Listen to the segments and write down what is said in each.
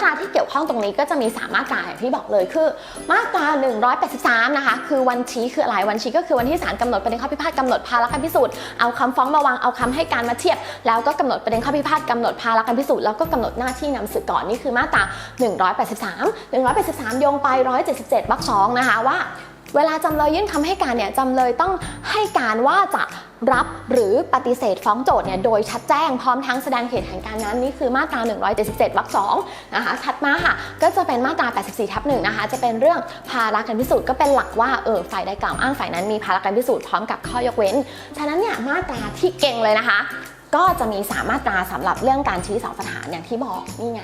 ตราที่เกี่ยวข้องตรงนี้ก็จะมี 3 มาตราอย่างที่บอกเลยคือ มาตรา 183 นะคะ คือวันชี้คืออะไรวันชี้ก็คือวันที่ศาลกำหนดประเด็นข้อพิพาทกำหนดภาระการพิสูจน์เอาคำฟ้องมาวางเอาคำให้การมาเทียบ แล้วก็กำหนดประเด็นข้อพิพาทกำหนดภาระการพิสูจน์แล้วก็กำหนดหน้าที่นำสืบก่อนนี่คือมาตรา 183 183 โยงไป 177วรรคสองนะคะว่า เวลาจำเลยยื่นคำให้การเนี่ยจำเลยต้องให้การว่าจะรับหรือปฏิเสธฟ้องโจทย์เนี่ยโดยชัดแจ้งพร้อมทั้งแสดงเหตุแห่งการนั้นนี่คือมาตรา 177วรรคสองนะคะถัดมาค่ะก็จะเป็นมาตรา 84ทับหนึ่งนะคะจะเป็นเรื่องภาระการพิสูจน์ก็เป็นหลักว่าเออฝ่ายใดกล่าวอ้างฝ่ายนั้นมีภาระการพิสูจน์พร้อมกับข้อยกเว้น ฉะนั้นเนี่ยมาตราที่เก่งเลยนะคะ ก็จะมี3มาตราสำหรับเรื่องการชี้เสาสถานอย่างที่บอกนี่ไง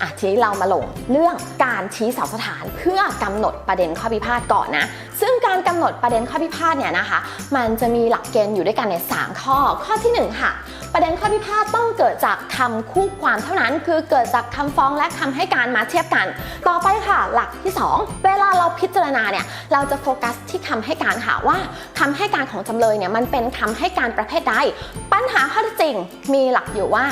อะทีนี้เรามาลงเรื่องการชี้เสาสถานเพื่อกำหนดประเด็นข้อพิพาทก่อนนะ ซึ่งการกำหนดประเด็นข้อพิพาทเนี่ยนะคะ มันจะมีหลักเกณฑ์อยู่ด้วยกันเนี่ยสามข้อ ข้อที่หนึ่งค่ะ ประเด็นข้อพิพาทต้องเกิดจากคำคู่ความเท่านั้น คือเกิดจากคำฟ้องและคำให้การมาเทียบกัน ต่อไปค่ะ หลักที่สองเวลาเราพิจารณาเนี่ยเราจะโฟกัสที่คำให้การค่ะว่าคำให้การของจำเลยเนี่ยมันเป็นคำให้การประเภทใด ปัญหาข้อท็จจริงมีหลักอยู่ว่า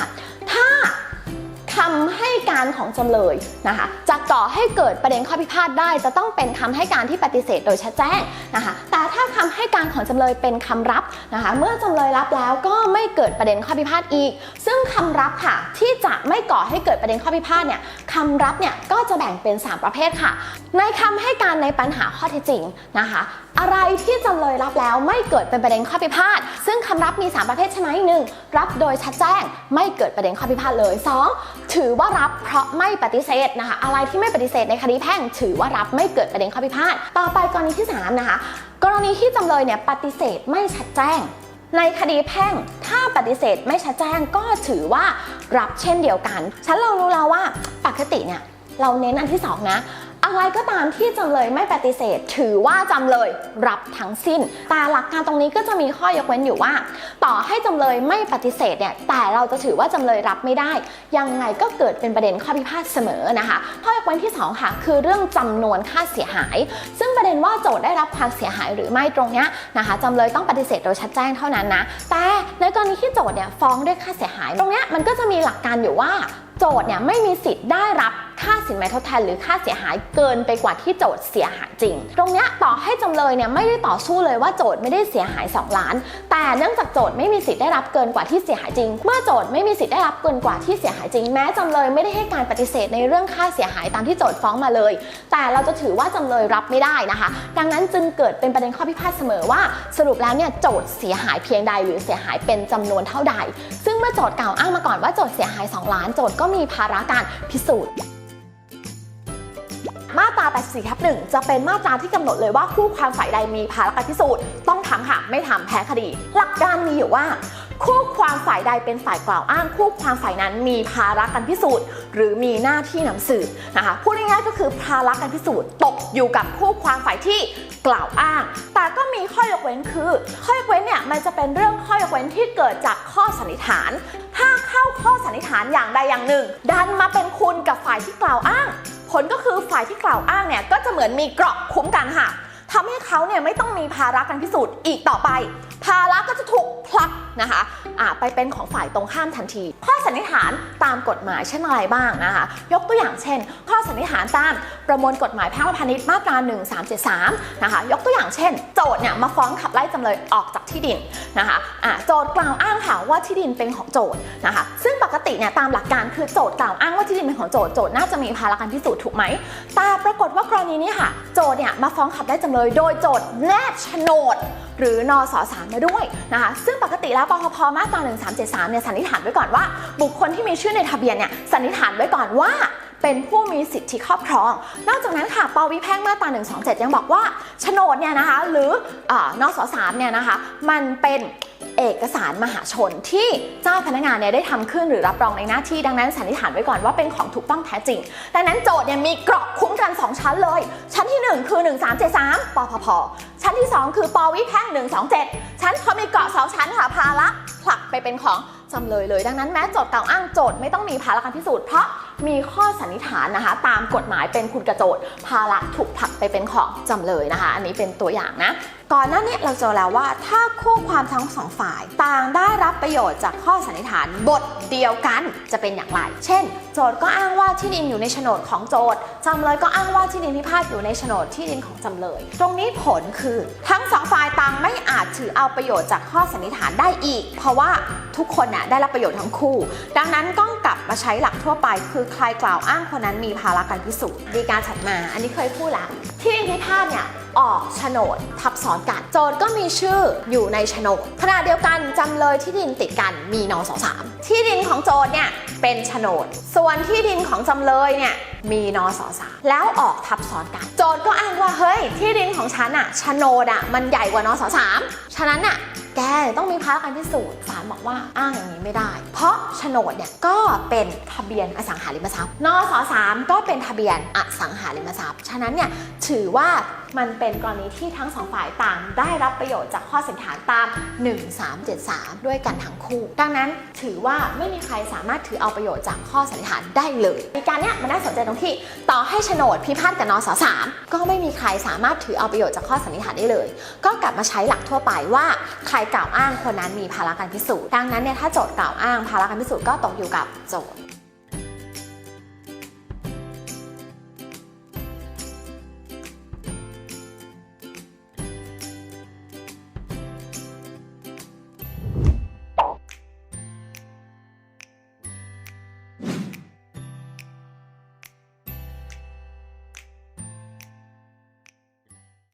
คำให้การของจำเลยนะคะจะก่อให้เกิดประเด็นข้อพิพาทได้ จะต้องเป็นคำให้การที่ปฏิเสธโดยชัดแจ้งนะคะแต่ถ้าคำให้การของจำเลยเป็นคำรับนะคะเมื่อจำเลยรับแล้วก็ไม่เกิดประเด็นข้อพิพาทอีก ซึ่งคำรับค่ะที่จะไม่ก่อให้เกิดประเด็นข้อพิพาทเนี่ยคำรับเนี่ยก็จะแบ่งเป็น 3 ประเภทค่ะ ในคำให้การในปัญหาข้อเท็จจริงนะคะ อะไรที่จำเลยรับแล้วไม่เกิดเป็นประเด็นข้อพิพาท ซึ่งคำรับมี 3 ประเภทใช่ไหมหนึ่งรับโดยชัดแจ้งไม่เกิดประเด็นข้อพิพาทเลย 2. ถือว่ารับเพราะไม่ปฏิเสธนะคะอะไรที่ไม่ปฏิเสธในคดีแพ่ง ถือว่ารับไม่เกิดประเด็นข้อพิพาท ต่อไปกรณีที่ 3 นะคะ กรณีที่จำเลยเนี่ยปฏิเสธไม่ชัดแจ้งในคดีแพ่งถ้าปฏิเสธไม่ชัดแจ้งก็ถือว่ารับเช่นเดียวกัน ฉันเรารู้แล้วว่าปกติเนี่ยเราเน้นอันที่สองนะ อะไรก็ตามที่จำเลยไม่ปฏิเสธ ถือว่าจำเลยรับทั้งสิ้น แต่หลักการตรงนี้ก็จะมีข้อยกเว้นอยู่ว่า ต่อให้จำเลยไม่ปฏิเสธเนี่ยแต่เราจะถือว่าจำเลยรับไม่ได้ ยังไงก็เกิดเป็นประเด็นข้อพิพาทเสมอนะคะข้อยกเว้นที่สองค่ะ คือเรื่องจำนวนค่าเสียหาย ซึ่งประเด็นว่าโจทย์ได้รับความเสียหายหรือไม่ตรงเนี้ยนะคะจำเลยต้องปฏิเสธโดยชัดแจ้งเท่านั้นนะแต่ในกรณีที่โจทย์เนี่ยฟ้องด้วยค่าเสียหาย ตรงเนี้ยมันก็จะมีหลักการอยู่ว่าโจทย์เนี่ยไม่มีสิทธิ์ได้รับ ค่าสินไหมทดแทนหรือค่าเสียหายเกินไปกว่าที่โจทย์เสียหายจริง ตรงนี้ต่อให้จำเลยเนี่ยไม่ได้ต่อสู้เลยว่าโจทย์ไม่ได้เสียหาย 2 ล้าน แต่เนื่องจากโจทย์ไม่มีสิทธิ์ได้รับเกินกว่าที่เสียหายจริง เมื่อโจทย์ไม่มีสิทธิ์ได้รับเกินกว่าที่เสียหายจริง แม้จำเลยไม่ได้ให้การปฏิเสธในเรื่องค่าเสียหายตามที่โจทย์ฟ้องมาเลย แต่เราจะถือว่าจำเลยรับไม่ได้นะคะ ดังนั้นจึงเกิดเป็นประเด็นข้อพิพาทเสมอว่า สรุปแล้วเนี่ยโจทย์เสียหายเพียงใดหรือเสียหายเป็นจำนวนเท่าใด ซึ่งเมื่อโจทย์กล่าวอ้างมาก่อนว่าโจทย์เสียหาย 2 ล้าน โจทย์ก็มีภาระการพิสูจน์ มาตรา 84ทับ1จะเป็นมาตราที่กำหนดเลยว่าคู่ความฝ่ายใดมีภารการพิสูจน์ต้องทำค่ะไม่ทำแพ้คดี หลักการมีอยู่ว่า คู่ความฝ่ายใดเป็นฝ่ายกล่าวอ้าง คู่ความฝ่ายนั้นมีภาระการพิสูจน์ หรือมีหน้าที่นำสืบนะคะพูดง่ายๆก็คือภาระการพิสูจน์ตกอยู่กับคู่ความฝ่ายที่กล่าวอ้าง แต่ก็มีข้อยกเว้นคือ ข้อยกเว้นเนี่ยมันจะเป็นเรื่องข้อยกเว้นที่เกิดจากข้อสันนิษฐาน ถ้าเข้าข้อสันนิษฐานอย่างใดอย่างหนึ่ง ดันมาเป็นคุณกับฝ่ายที่กล่าวอ้าง ผลก็คือฝ่ายที่กล่าวอ้างเนี่ยก็จะเหมือนมีเกราะคุ้มกันค่ะทำให้เขาเนี่ยไม่ต้องมีภาระการพิสูจน์อีกต่อไป ภาระก็จะถูกพล นะคะอ่าไปเป็นของฝ่ายตรงข้ามทันที ข้อสันนิษฐานตามกฎหมายเช่นอะไรบ้างนะคะ ยกตัวอย่างเช่น ข้อสันนิษฐานตามประมวลกฎหมายแพ่งและพาณิชย์มาตรา 1373 นะคะ ยกตัวอย่างเช่น โจทย์เนี่ยมาฟ้องขับไล่จำเลยออกจากที่ดินนะคะอ่าโจทย์กล่าวอ้างค่ะว่าที่ดินเป็นของโจทย์นะคะ ซึ่งปกติเนี่ยตามหลักการคือโจทย์กล่าวอ้างว่าที่ดินเป็นของโจทย์โจทย์น่าจะมีภาระการพิสูจน์ถูกไหม แต่ปรากฏว่ากรณีนี้ค่ะ โจทย์เนี่ยมาฟ้องขับไล่จำเลย โดยโจทย์แนบโฉนด หรือนอสอสามมาด้วยนะคะซึ่งปกติแล้วปคพมาตรา1373เนี่ยสันนิษฐานไว้ก่อนว่า บุคคลที่มีชื่อในทะเบียนเนี่ยสันนิษฐานไว้ก่อนว่าเป็นผู้มีสิทธิครอบครอง นอกจากนั้นค่ะปวิแพ่งมาตรา127 ยังบอกว่าโฉนดเนี่ยนะคะหรืออนอสอสามเนี่ยนะคะมันเป็น เอกสารมหาชนที่เจ้าพนักงานเนี่ยได้ทำขึ้นหรือรับรองในหน้าที่ดังนั้นสันนิษฐานไว้ก่อนว่าเป็นของถูกต้องแท้จริง ดังนั้นโจทย์เนี่ยมีเกราะคุ้มกัน 2 ชั้นเลย ชั้นที่ 1 คือ 1373ปพพชั้นที่ 2 คือปวิแพ่ง127 ชั้นพอมีเกราะสองชั้นค่ะภาระผลักไปเป็นของ จำเลยเลย ดังนั้นแม้โจทย์กล่าวอ้างโจทย์ไม่ต้องมีภาระการพิสูจน์เพราะมีข้อสันนิษฐานนะคะ ตามกฎหมายเป็นคุณกระโจทย์ภาระถูกผลักไปเป็นของจำเลยนะคะ อันนี้เป็นตัวอย่างนะก่อนหน้านี้เราเจอแล้วว่าถ้าคู่ความทั้งสองฝ่าย ต่างได้รับประโยชน์จากข้อสันนิษฐานบทเดียวกันจะเป็นอย่างไร เช่น โจทย์ก็อ้างว่าที่ดินอยู่ในโฉนดของโจทย์จำเลยก็อ้างว่าที่ดินพิพาทอยู่ในโฉนดที่ดินของจำเลย ตรงนี้ผลคือทั้งสองฝ่ายต่างไม่อาจ ถือเอาประโยชน์จากข้อสันนิษฐานได้อีก เพราะว่าทุกคนน่ะได้รับประโยชน์ทั้งคู่ ดังนั้นก้องกลับมาใช้หลักทั่วไป คือใครกล่าวอ้างคนนั้นมีภาระการพิสูจน์ดีการถัดมา อันนี้เคยพูดแล้วที่ดินพิพาทเนี่ย ออกโฉนดทับซ้อนกัน โจทย์ก็มีชื่ออยู่ในโฉนดขณะเดียวกันจำเลยที่ดินติดกันมีนสสามที่ดินของโจทย์เนี่ยเป็นโฉนด ส่วนที่ดินของจำเลยเนี่ยมีนสสามแล้วออกทับซ้อนกัน โจทย์ก็อ้างว่าเฮ้ยที่ดินของฉันอะโฉนดอะมันใหญ่กว่านสสามฉะนั้นอะแกต้องมีภาระการพิสูจน์ศาลบอกว่าอ้างอย่างนี้ไม่ได้ เพราะโฉนดเนี่ยก็เป็นทะเบียนอสังหาริมทรัพย์นสสามก็เป็นทะเบียนอสังหาริมทรัพย์ ฉะนั้นเนี่ยถือว่า มันเป็นกรณีที่ทั้งสองฝ่ายต่างได้รับประโยชน์จากข้อสันนิษฐานตาม 1373 ด้วยกันทั้งคู่ ดังนั้นถือว่าไม่มีใครสามารถถือเอาประโยชน์จากข้อสันนิษฐานได้เลยในการเนี้ยมันน่าสนใจตรงที่ ต่อให้โฉนดพิพาทกับนสสามก็ไม่มีใครสามารถถือเอาประโยชน์จากข้อสันนิษฐานได้เลย ก็กลับมาใช้หลักทั่วไปว่า ใครกล่าวอ้างคนนั้นมีภาระการพิสูจน์ดังนั้นเนี่ยถ้าโจทย์กล่าวอ้างภาระการพิสูจน์ก็ตกอยู่กับโจทย์